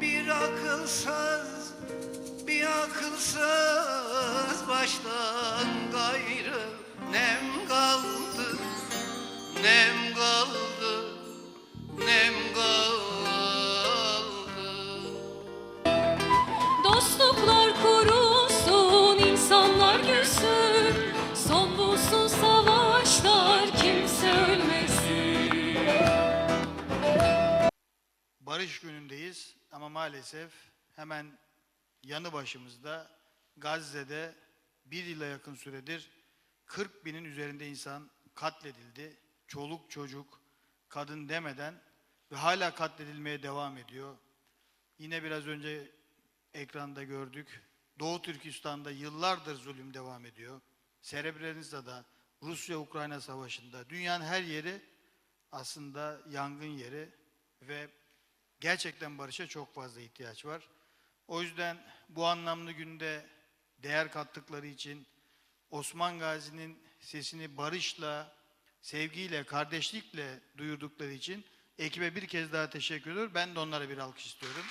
Bir akılsız, bir akılsız baştan gayrı nem Barış günündeyiz ama maalesef hemen yanı başımızda Gazze'de bir yıla yakın süredir 40 binin üzerinde insan katledildi. Çoluk çocuk, kadın demeden ve hala katledilmeye devam ediyor. Yine biraz önce ekranda gördük. Doğu Türkistan'da yıllardır zulüm devam ediyor. Srebrenica'da, Rusya-Ukrayna savaşında, dünyanın her yeri aslında yangın yeri ve gerçekten barışa çok fazla ihtiyaç var. O yüzden bu anlamlı günde değer kattıkları için Osman Gazi'nin sesini barışla, sevgiyle, kardeşlikle duyurdukları için ekibe bir kez daha teşekkür ediyorum. Ben de onlara bir alkış istiyorum.